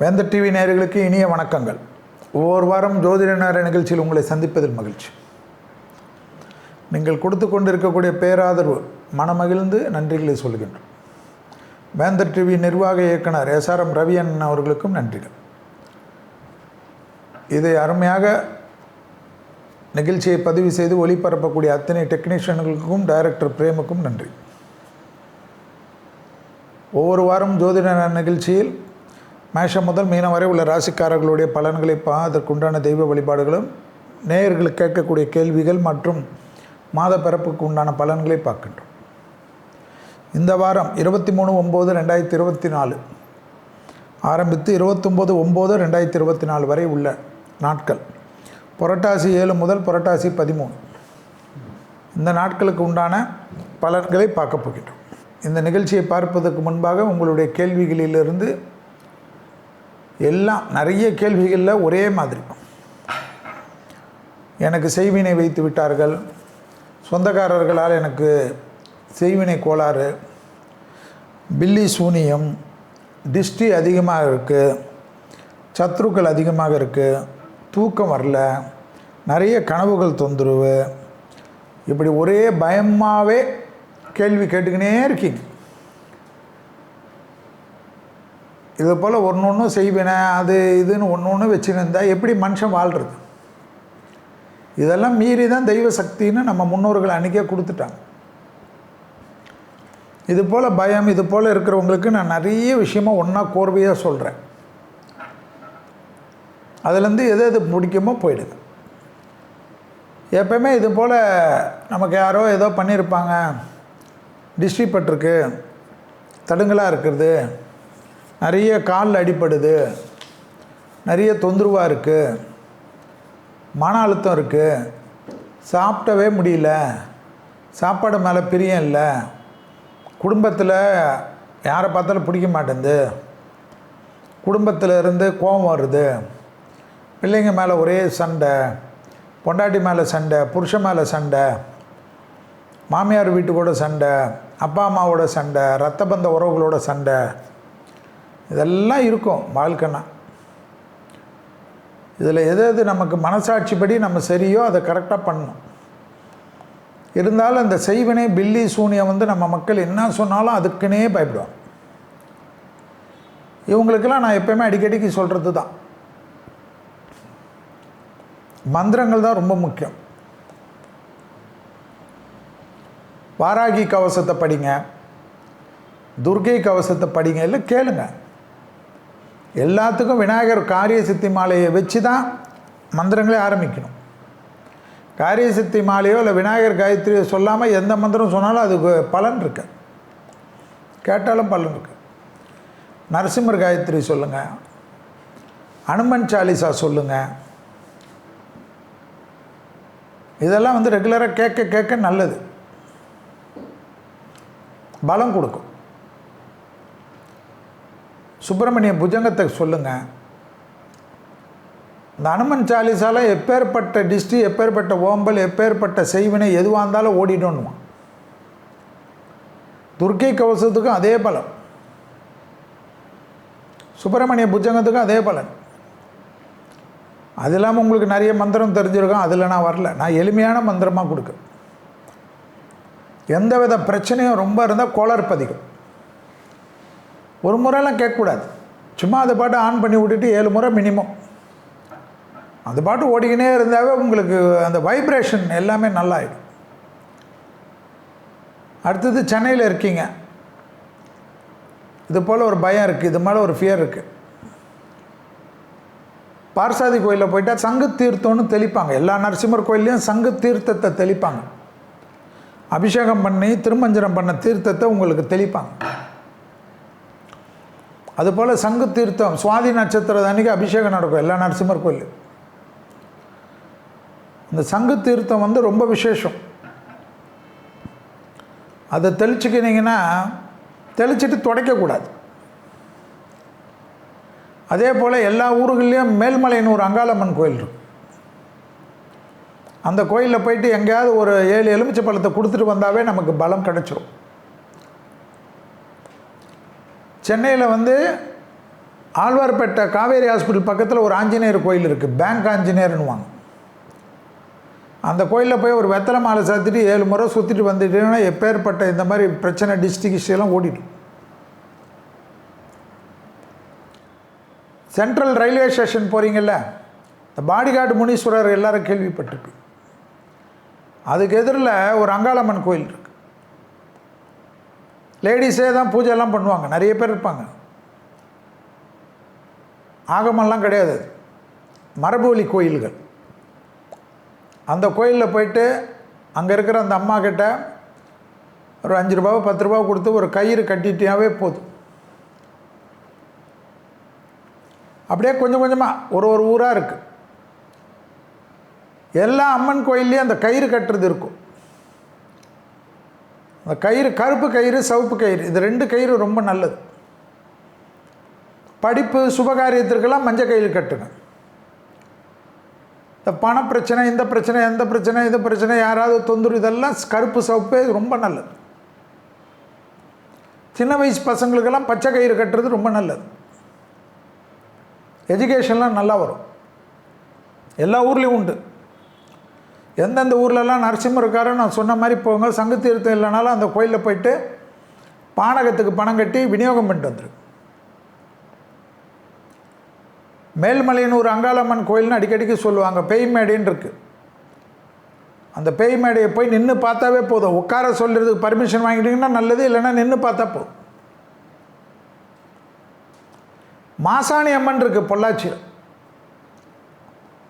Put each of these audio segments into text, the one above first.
வேந்த TV நேயர்களுக்கு இனிய வணக்கங்கள். ஒவ்வொரு வாரம் ஜோதிட நேர நிகழ்ச்சியில் உங்களை சந்திப்பதில் மகிழ்ச்சி. நீங்கள் கொடுத்து கொண்டிருக்கக்கூடிய பேராதரவு மனமகிழ்ந்து நன்றிகளை சொல்கின்றோம். வேந்தர் டிவி நிர்வாக இயக்குனர் எஸ்ஆர்எம் ரவி அண்ணன் அவர்களுக்கும் நன்றிகள். இதை அருமையாக நிகழ்ச்சியை பதிவு செய்து ஒளிபரப்பக்கூடிய அத்தனை டெக்னீஷியன்களுக்கும் டைரக்டர் பிரேமுக்கும் நன்றி. ஒவ்வொரு வாரம் ஜோதிட நிகழ்ச்சியில் மேஷம் முதல் மீனம் வரை உள்ள ராசிக்காரர்களுடைய பலன்களை பா அதற்குண்டான தெய்வ வழிபாடுகளும் நேயர்களுக்கு கேட்கக்கூடிய கேள்விகள் மற்றும் மாத பிறப்புக்கு உண்டான பலன்களை பார்க்கின்றோம். இந்த வாரம் இருபத்தி மூணு ஒம்பது ரெண்டாயிரத்தி இருபத்தி நாலு ஆரம்பித்து இருபத்தொம்போது ஒம்பது ரெண்டாயிரத்தி இருபத்தி நாலு வரை உள்ள நாட்கள். புரட்டாசி ஏழு முதல் புரட்டாசி பதிமூணு. இந்த நாட்களுக்கு உண்டான பலன்களை பார்க்க போகின்றோம். இந்த நிகழ்ச்சியை பார்ப்பதற்கு முன்பாக உங்களுடைய கேள்விகளிலிருந்து எல்லாம் நிறைய கேள்விகளில் ஒரே மாதிரி. எனக்கு செய்வினை வைத்து விட்டார்கள். சொந்தக்காரர்களால் எனக்கு செய்வினை கோளாறு. பில்லி சூனியம் திஷ்டி அதிகமாக இருக்குது சத்ருக்கள் அதிகமாக இருக்குது தூக்கம் வரல. நிறைய கனவுகள் தொந்தரவு. இப்படி ஒரே பயமாகவே கேள்வி கேட்டுக்கினே இருக்கீங்க. இது போல் ஒன்று ஒன்று செய்வேனே அது இதுன்னு ஒன்று ஒன்று வச்சுருந்தா எப்படி மனுஷன் வாழ்கிறது இதெல்லாம் மீறி தான் தெய்வ சக்தின்னு நம்ம முன்னோர்கள் அன்றைக்கே கொடுத்துட்டாங்க. இது போல் பயம் இது போல் இருக்கிறவங்களுக்கு நான் நிறைய விஷயமாக ஒன்றா கோர்வையாக சொல்கிறேன் அதுலேருந்து எது எது பிடிக்குமோ போயிடுது. எப்பயுமே இது போல் நமக்கு யாரோ ஏதோ பண்ணியிருப்பாங்க. டிஸ்ட்ரிபட்டிருக்கு தடுங்கலாக இருக்கிறது நிறைய காலில் அடிப்படுது நிறைய தொந்தரவாக இருக்குது மன அழுத்தம் இருக்குது சாப்பிட்டவே முடியல. சாப்பாடு மேலே பிரியம் இல்லை. குடும்பத்தில் யாரை பார்த்தாலும் பிடிக்க மாட்டேங்குது குடும்பத்தில் இருந்து கோபம் வருது. பிள்ளைங்க மேலே ஒரே சண்டை. பொண்டாட்டி மேலே சண்டை. புருஷன் மேலே சண்டை. மாமியார் வீட்டுக்கூட சண்டை. அப்பா அம்மாவோட சண்டை. ரத்த பந்த உறவுகளோட சண்டை. இதெல்லாம் இருக்கும் வாழ்க்கைனா இதில் எது எது நமக்கு மனசாட்சிப்படி நம்ம சரியோ அதை கரெக்டாக பண்ணணும். இருந்தாலும் இந்த செய்வினை பில்லி சூனியம் வந்து நம்ம மக்கள் என்ன சொன்னாலும் அதுக்குன்னே பயப்படுவாங்க. இவங்களுக்கெல்லாம் நான் எப்பயுமே அடிக்கடிக்கு சொல்கிறது தான். மந்திரங்கள் தான் ரொம்ப முக்கியம். வாராகி கவசத்தை படிங்க. துர்கை கவசத்தை படிங்க. இல்லை கேளுங்க. எல்லாத்துக்கும் விநாயகர் காரிய சித்தி மாலையை வச்சு தான் மந்திரங்களே ஆரம்பிக்கணும். காரிய சித்தி மாலையோ இல்லை விநாயகர் காயத்ரியோ சொல்லாமல் எந்த மந்திரம் சொன்னாலும் அதுக்கு பலன் இருக்கு. கேட்டாலும் பலன் இருக்கு. நரசிம்மர் காயத்ரி சொல்லுங்கள் அனுமன் சாலிசா சொல்லுங்கள் இதெல்லாம் வந்து ரெகுலராக கேட்க கேட்க நல்லது. பலம் கொடுக்கும். சுப்பிரமணிய புஜங்கத்தை சொல்லுங்கள் இந்த அனுமன் சாலிசால எப்பேற்பட்ட டிஸ்ட்ரி எப்பேற்பட்ட ஓம்பல் எப்பேற்பட்ட செய்வினை எதுவாக இருந்தாலும் ஓடிடணுமா துர்க்கை கவசத்துக்கும் அதே பலன். சுப்பிரமணிய புஜங்கத்துக்கும் அதே பலன். அது இல்லாமல் உங்களுக்கு நிறைய மந்திரம் தெரிஞ்சிருக்கோம் அதில் நான் வரல. நான் எளிமையான மந்திரமாக கொடுக்குறேன் எந்த வித பிரச்சனையும் ரொம்ப இருந்தால் கோளர் பதிக்கும். ஒரு முறைலாம் கேட்கக்கூடாது. சும்மா அதை பாட்டு ஆன் பண்ணி விட்டுட்டு ஏழு முறை மினிமம் அது பாட்டு ஓடிக்கினே இருந்தாவே உங்களுக்கு அந்த வைப்ரேஷன் எல்லாமே நல்லாயிடும். அடுத்தது சென்னையில் இருக்கீங்க. இது போல் ஒரு பயம் இருக்குது இது மேலே ஒரு ஃபியர் இருக்குது பார்சாதி கோயிலில் போயிட்டால் சங்கு தீர்த்தம்னு தெளிப்பாங்க. எல்லா நரசிம்மர் கோயில்லையும் சங்கு தீர்த்தத்தை தெளிப்பாங்க. அபிஷேகம் பண்ணி திருமஞ்சனம் பண்ண தீர்த்தத்தை உங்களுக்கு தெளிப்பாங்க. அதுபோல் சங்கு தீர்த்தம் சுவாதி நட்சத்திரம் அன்றைக்கி அபிஷேகம் நடக்கும் எல்லா நரசிம்மர் கோயில் இந்த சங்கு தீர்த்தம் வந்து ரொம்ப விசேஷம். அதை தெளிச்சுக்கினீங்கன்னா தெளிச்சிட்டு துடைக்கக்கூடாது. அதே போல் எல்லா ஊர்கள்லேயும் மேல்மலைன்னு ஒரு அங்காளம்மன் கோயில் இருக்கும். அந்த கோயிலில் போயிட்டு எங்கேயாவது ஒரு ஏழு எலுமிச்சை பழத்தை கொடுத்துட்டு வந்தாவே நமக்கு பலம் கிடச்சிரும். சென்னையில் வந்து ஆழ்வார்பேட்டை காவேரி ஹாஸ்பிட்டல் பக்கத்தில் ஒரு ஆஞ்சநேயர் கோயில் இருக்குது பேங்க் ஆஞ்சநேயர்னுவாங்க அந்த கோயிலில் போய் ஒரு வெத்தலை மாலை சாத்திட்டு ஏழு முறை சுற்றிட்டு வந்துட்டீங்கன்னா எப்பேற்பட்ட இந்த மாதிரி பிரச்சனை டிஸ்ட்ரிக்ட் எல்லாம் ஓடிடும். சென்ட்ரல் ரயில்வே ஸ்டேஷன் போகிறீங்கல்ல இந்த பாடிகார்டு முனீஸ்வரர் எல்லாரும் கேள்விப்பட்டிருப்பீங்க. அதுக்கு எதிரில் ஒரு அங்காளம்மன் கோயில் இருக்குது லேடிஸே தான் பூஜைலாம் பண்ணுவாங்க. நிறைய பேர் இருப்பாங்க. ஆகமெல்லாம் கிடையாது அது. கோயில்கள். அந்த கோயிலில் போயிட்டு அங்கே இருக்கிற அந்த அம்மா கிட்ட ஒரு அஞ்சு ரூபாவோ பத்து ரூபாவோ கொடுத்து ஒரு கயிறு கட்டிட்டியாவே போதும். அப்படியே கொஞ்சம் கொஞ்சமாக ஒரு ஒரு ஊராக இருக்குது எல்லா அம்மன் கோயில்லையும் அந்த கயிறு கட்டுறது இருக்கும். அந்த கயிறு கருப்பு கயிறு சிவப்பு கயிறு இது ரெண்டு கயிறு ரொம்ப நல்லது. படிப்பு சுபகாரியத்திற்கெல்லாம் மஞ்சள் கயிறு கட்டுங்க. இந்த பண பிரச்சனை இந்த பிரச்சனை எந்த பிரச்சனை இந்த பிரச்சனை யாராவது தொந்தரவு இதெல்லாம் கருப்பு சிவப்பு ரொம்ப நல்லது. சின்ன வயசு பசங்களுக்கெல்லாம் பச்சை கயிறு கட்டுறது ரொம்ப நல்லது. எஜுகேஷன்லாம் நல்லா வரும். எல்லா ஊர்லேயும் உண்டு. எந்தெந்த ஊர்லலாம் நரசிம்மர் இருக்காரோ நான் சொன்ன மாதிரி போங்க சங்கு தீர்த்தம் இல்லைனாலும் அந்த கோயிலில் போயிட்டு பானகத்துக்கு பணம் கட்டி விநியோகம் பண்ணிட்டு வந்துரு. மேல்மலையனூர் அங்காளம்மன் கோயில்னு அடிக்கடிக்கு சொல்லுவாங்க பேய் மேடைன்னு இருக்கு. அந்த பேய் மேடையை போய் நின்று பார்த்தாவே போதும். உட்கார சொல்கிறதுக்கு பர்மிஷன் வாங்கிட்டீங்கன்னா நல்லது இல்லைன்னா நின்று பார்த்தா போதும். மாசாணி அம்மன் இருக்குது பொள்ளாச்சியில்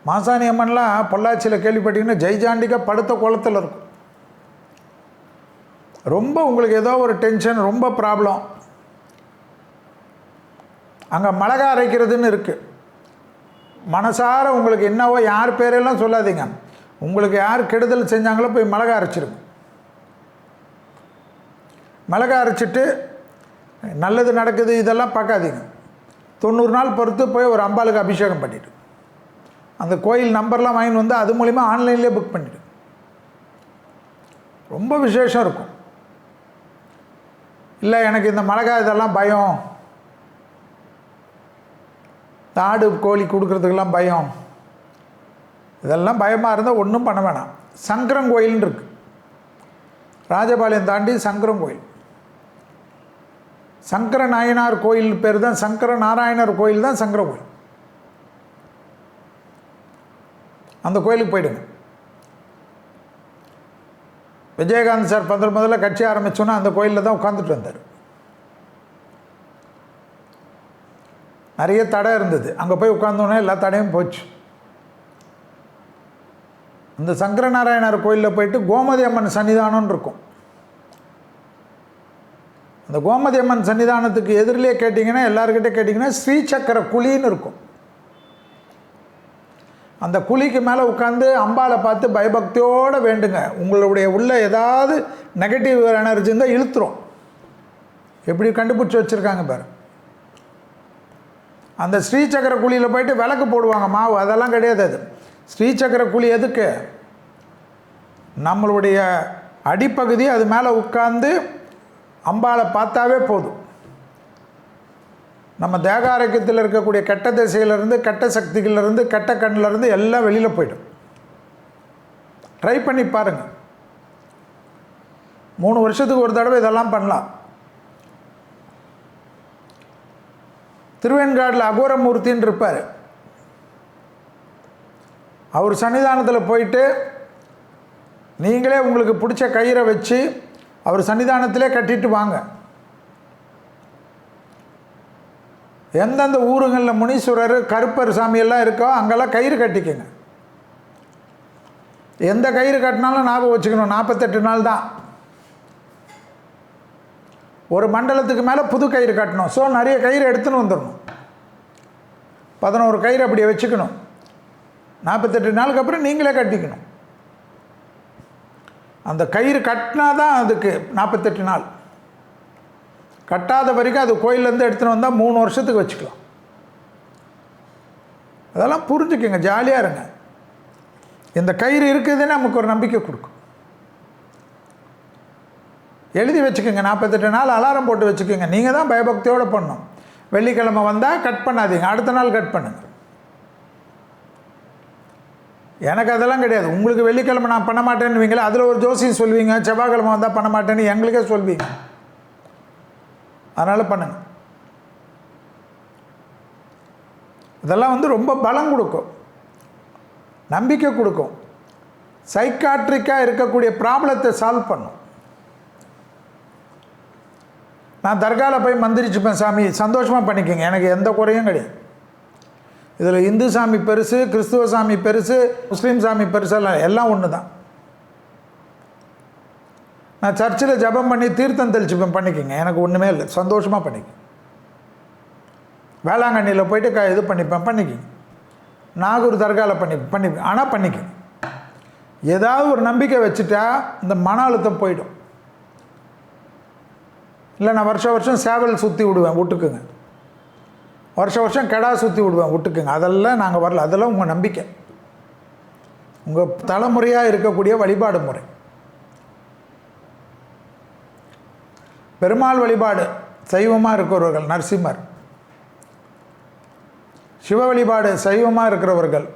மாசாணி அம்மன்லாம் பொள்ளாச்சியில் கேள்விப்பட்டீங்கன்னா ஜெய்ஜாண்டிக்கா படுத்த குளத்தில் இருக்கும். ரொம்ப உங்களுக்கு ஏதோ ஒரு டென்ஷன் ரொம்ப ப்ராப்ளம் அங்கே மிளகா அரைக்கிறதுன்னு இருக்குது மனசார உங்களுக்கு என்னவோ யார் பேரெல்லாம் சொல்லாதீங்க. உங்களுக்கு யார் கெடுதல் செஞ்சாங்களோ போய் மிளகா அரைச்சிருங்க. மிளகா அரைச்சிட்டு நல்லது நடக்குது இதெல்லாம் பார்க்காதீங்க. தொண்ணூறு நாள் பொறுத்து போய் ஒரு அம்பாளுக்கு அபிஷேகம் பண்ணிவிட்டு அந்த கோயில் நம்பர்லாம் வாங்கிட்டு வந்து அது மூலிமா ஆன்லைன்லேயே புக் பண்ணிவிடு ரொம்ப விசேஷம் இருக்கும். இல்லை எனக்கு இந்த மிளகா இதெல்லாம் பயம். இந்த ஆடு கோழி கொடுக்குறதுக்கெல்லாம் பயம். இதெல்லாம் பயமாக இருந்தால் ஒன்றும் பண்ண வேணாம். சங்கரம் கோயில்னு இருக்கு. ராஜபாளையம் தாண்டி சங்கரம் கோயில். சங்கர நாயனார் கோயில் பேர் தான் சங்கர நாராயணர் கோயில் தான் சங்கர கோயில். அந்த கோயிலுக்கு போயிடுங்க. விஜயகாந்த் சார் முதல் முதல்ல கட்சி ஆரம்பிச்சோன்னா அந்த கோயிலில் தான் உட்காந்துட்டு வந்தார் நிறைய தடை இருந்தது. அங்கே போய் உட்காந்தோன்னே எல்லா தடையும் போச்சு. இந்த சங்கரநாராயணர் கோயிலில் போயிட்டு கோமதி அம்மன் சன்னிதானம்னு இருக்கும். அந்த கோமதி அம்மன் சன்னிதானத்துக்கு எதிரிலே கேட்டிங்கன்னா எல்லாருக்கிட்டே கேட்டிங்கன்னா ஸ்ரீசக்கர குழின்னு இருக்கும். அந்த குழிக்கு மேலே உட்காந்து அம்பாளை பார்த்து பயபக்தியோடு வேண்டுங்க. உங்களுடைய உள்ள ஏதாவது நெகட்டிவ் எனர்ஜி இருந்தால் இழுத்துரும். எப்படி கண்டுபிடிச்சி வச்சுருக்காங்க பாரு. அந்த ஸ்ரீசக்கர குழியில் போயிட்டு விளக்கு போடுவாங்க மாவு. அதெல்லாம் கிடையாது அது. ஸ்ரீசக்கர குழி எதுக்கு? நம்மளுடைய அடிப்பகுதி அது மேலே உட்காந்து அம்பாளை பார்த்தாவே போதும். நம்ம தேகாரோக்கியத்தில் இருக்கக்கூடிய கெட்ட திசையிலேருந்து கெட்ட சக்திகளிலிருந்து கெட்ட கண்ணிலேருந்து எல்லாம் வெளியில் போயிடும். ட்ரை பண்ணி பாருங்கள் மூணு வருஷத்துக்கு ஒரு தடவை இதெல்லாம் பண்ணலாம். திருவெண்காடில் அகோரமூர்த்தின்னு இருப்பார். அவர் சன்னிதானத்தில் போயிட்டு நீங்களே உங்களுக்கு பிடிச்ச கயிறை வச்சு அவர் சன்னிதானத்திலே கட்டிட்டு வாங்க. எந்தெந்த ஊருங்களில் முனீஸ்வரர் கருப்பர் சாமியெல்லாம் இருக்கோ அங்கெல்லாம் கயிறு கட்டிக்கங்க. எந்த கயிறு கட்டினாலும் ஞாபகம் வச்சுக்கணும். நாற்பத்தெட்டு நாள் தான். ஒரு மண்டலத்துக்கு மேலே புது கயிறு கட்டணும். ஸோ நிறைய கயிறு எடுத்துன்னு வந்துடணும். பதினோரு கயிறு அப்படியே வச்சுக்கணும். நாற்பத்தெட்டு நாளுக்கு அப்புறம் நீங்களே கட்டிக்கணும். அந்த கயிறு கட்டினா தான் அதுக்கு நாற்பத்தெட்டு நாள். கட்டாத வரைக்கும் அது கோயிலேருந்து எடுத்துகிட்டு வந்தால் மூணு வருஷத்துக்கு வச்சுக்கலாம். அதெல்லாம் புரிஞ்சுக்கோங்க ஜாலியாக இருங்க. இந்த கயிறு இருக்குதுன்னு நமக்கு ஒரு நம்பிக்கை கொடுக்கும். எழுதி வச்சுக்கோங்க நாற்பத்தெட்டு நாள் அலாரம் போட்டு வச்சுக்கோங்க. நீங்கள் தான் பயபக்தியோடு பண்ணும் வெள்ளிக்கிழமை வந்தால் கட் பண்ணாதீங்க அடுத்த நாள் கட் பண்ணுங்க. எனக்கு அதெல்லாம் கிடையாது. உங்களுக்கு வெள்ளிக்கிழமை நான் பண்ண மாட்டேன்னுவீங்களே அதில் ஒரு ஜோசியம் சொல்வீங்க செவ்வாய்க்கிழமை வந்தால் பண்ண மாட்டேன்னு எங்களுக்கே சொல்வீங்க. அதனால் பண்ணுங்க. இதெல்லாம் வந்து ரொம்ப பலம் கொடுக்கும். நம்பிக்கை கொடுக்கும். சைக்காட்ரிக்காக இருக்கக்கூடிய ப்ராப்ளத்தை சால்வ் பண்ணும். நான் தர்காவில் போய் மந்திரிச்சுப்பேன் சாமி. சந்தோஷமாக பண்ணிக்கோங்க. எனக்கு எந்த குறையும் கிடையாது. இதில் இந்து சாமி பெருசு கிறிஸ்துவ சாமி பெருசு முஸ்லீம் சாமி பெருசெல்லாம் எல்லாம் ஒன்று தான் நான் சர்ச்சில் ஜெபம் பண்ணி தீர்த்தம் தெளிச்சுப்பேன் பண்ணிக்கோங்க. எனக்கு ஒன்றுமே இல்லை. சந்தோஷமாக பண்ணிக்க. வேளாங்கண்ணியில் போயிட்டு க இது பண்ணிப்பேன் பண்ணிக்கோங்க. நாகூர் தர்காவில் பண்ணி பண்ணி ஆனால் பண்ணிக்க. ஏதாவது ஒரு நம்பிக்கை வச்சுட்டா இந்த மன அழுத்தம் போயிடும். இல்லை நான் வருஷம் வருஷம் சேவல் சுற்றி விடுவேன் விட்டுக்குங்க. வருஷம் வருஷம் கெடா சுற்றி விடுவேன் விட்டுக்குங்க. அதெல்லாம் நாங்கள் வரல. அதெல்லாம் உங்கள் நம்பிக்கை. உங்கள் தலைமுறையாக இருக்கக்கூடிய வழிபாடு முறை. பெருமாள் வழிபாடு சைவமாக இருக்கிறவர்கள் நரசிம்மர். சிவ வழிபாடு சைவமாக இருக்கிறவர்கள்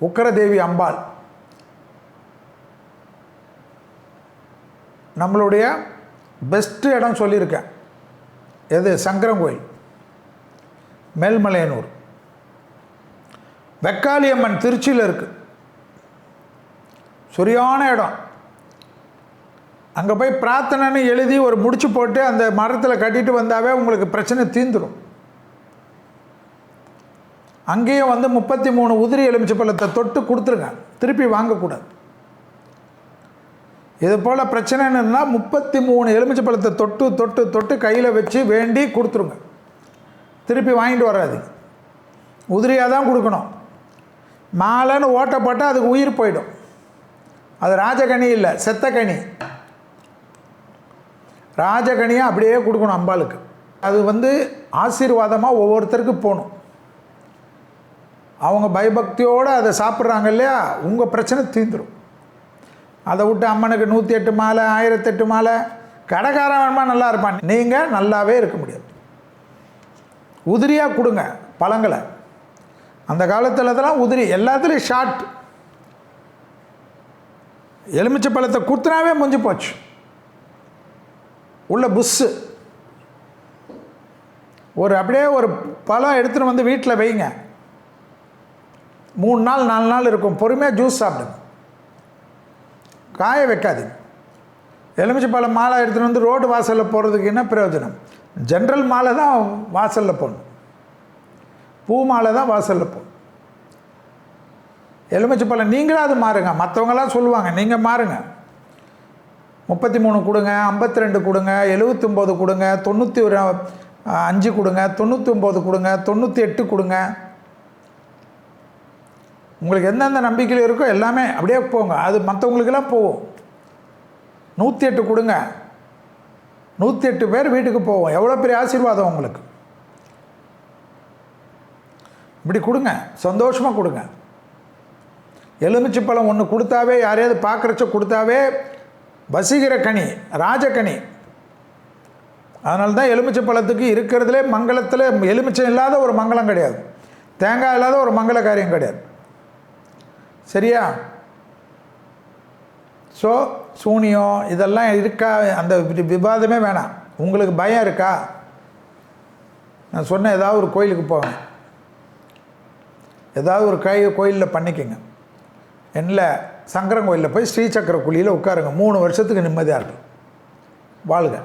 உக்கரதேவி அம்பாள். நம்மளுடைய பெஸ்ட்டு இடம் சொல்லியிருக்கேன். எது? சங்கரங்கோயில் மேல்மலையனூர். வெக்காளியம்மன் திருச்சியில் இருக்குது சரியான இடம். அங்கே போய் பிரார்த்தனைன்னு எழுதி ஒரு முடிச்சு போட்டு அந்த மரத்தில் கட்டிட்டு வந்தாவே உங்களுக்கு பிரச்சனை தீந்துடும் அங்கேயும் வந்து முப்பத்தி மூணு உதிரி எலுமிச்சை பழத்தை தொட்டு கொடுத்துருங்க. திருப்பி வாங்கக்கூடாது. இது போல் பிரச்சனைன்னா முப்பத்தி மூணு எலுமிச்சை பழத்தை தொட்டு தொட்டு தொட்டு கையில் வச்சு வேண்டி கொடுத்துருங்க. திருப்பி வாங்கிட்டு வராது. உதிரியாக தான் கொடுக்கணும். மாலைன்னு ஓட்டப்பட்டால் அதுக்கு உயிர் போயிடும். அது ராஜகனி இல்லை செத்த கனி ராஜகனியாக அப்படியே கொடுக்கணும் அம்பாளுக்கு. அது வந்து ஆசீர்வாதமாக ஒவ்வொருத்தருக்கு போகணும். அவங்க பயபக்தியோடு அதை சாப்பிட்றாங்க இல்லையா? உங்கள் பிரச்சனை தீந்துடும் அதை விட்டு அம்மனுக்கு நூற்றி எட்டு மாலை ஆயிரத்தெட்டு மாலை கடைக்காரன் வேணுமா நல்லா இருப்பான். நீங்கள் நல்லாவே இருக்க முடியாது. உதிரியாக கொடுங்க பழங்களை. அந்த காலத்தில் இதெல்லாம் உதிரி எல்லாத்துலேயும் ஷார்ட் எலுமிச்சை பழத்தை குத்துனாவே முடிஞ்சு போச்சு. உள்ள புஷ்ஷு ஒரு அப்படியே ஒரு பழம் எடுத்துகிட்டு வந்து வீட்டில் வைங்க. மூணு நாள் நாலு நாள் இருக்கும். பொறுமையாக ஜூஸ் சாப்பிடுங்க. காய வைக்காதீங்க. எலுமிச்சை பழம் மாலை எடுத்துகிட்டு வந்து ரோடு வாசலில் போகிறதுக்கு என்ன பிரயோஜனம்? ஜென்ரல் மாலை தான் வாசலில் போகணும் பூ மாலை தான் வாசலில் போகணும் எலுமிச்சை பழம் நீங்களாக அது மாறுங்க. மற்றவங்களாம் சொல்லுவாங்க நீங்கள் மாறுங்க. முப்பத்தி மூணு கொடுங்க ஐம்பத்தி ரெண்டு கொடுங்க எழுபத்தொம்போது கொடுங்க தொண்ணூற்றி ஒரு அஞ்சு கொடுங்க தொண்ணூற்றி ஒம்பது கொடுங்க தொண்ணூற்றி எட்டு கொடுங்க. உங்களுக்கு எந்தெந்த நம்பிக்கையில் இருக்கோ எல்லாமே அப்படியே போங்க. அது மற்றவங்களுக்கெல்லாம் போகும். நூற்றி எட்டு கொடுங்க. நூற்றி எட்டு பேர் வீட்டுக்கு போவோம். எவ்வளோ பெரிய ஆசீர்வாதம் உங்களுக்கு? இப்படி கொடுங்க. சந்தோஷமாக கொடுங்க. எலுமிச்சை பழம் ஒன்று கொடுத்தாவே யாரையாவது பார்க்குறச்ச கொடுத்தாவே வசீகர கனி ராஜகனி. அதனால தான் எலுமிச்சை பழத்துக்கு இருக்கிறதுலே மங்களத்தில் எலுமிச்சை இல்லாத ஒரு மங்களம் கிடையாது. தேங்காய் இல்லாத ஒரு மங்கள காரியம் கிடையாது. சரியா? ஸோ சூனியம் இதெல்லாம் இருக்கா? அந்த விவாதமே வேணாம். உங்களுக்கு பயம் இருக்கா? நான் சொன்ன ஏதாவது ஒரு கோயிலுக்கு போவேன் ஏதாவது ஒரு கை கோயிலில் பண்ணிக்கங்க. என்ன சங்கரன் கோயிலில் போய் ஸ்ரீசக்கர குழியில் உட்காருங்க. மூணு வருஷத்துக்கு நிம்மதியாக இருக்கும். வாழ்க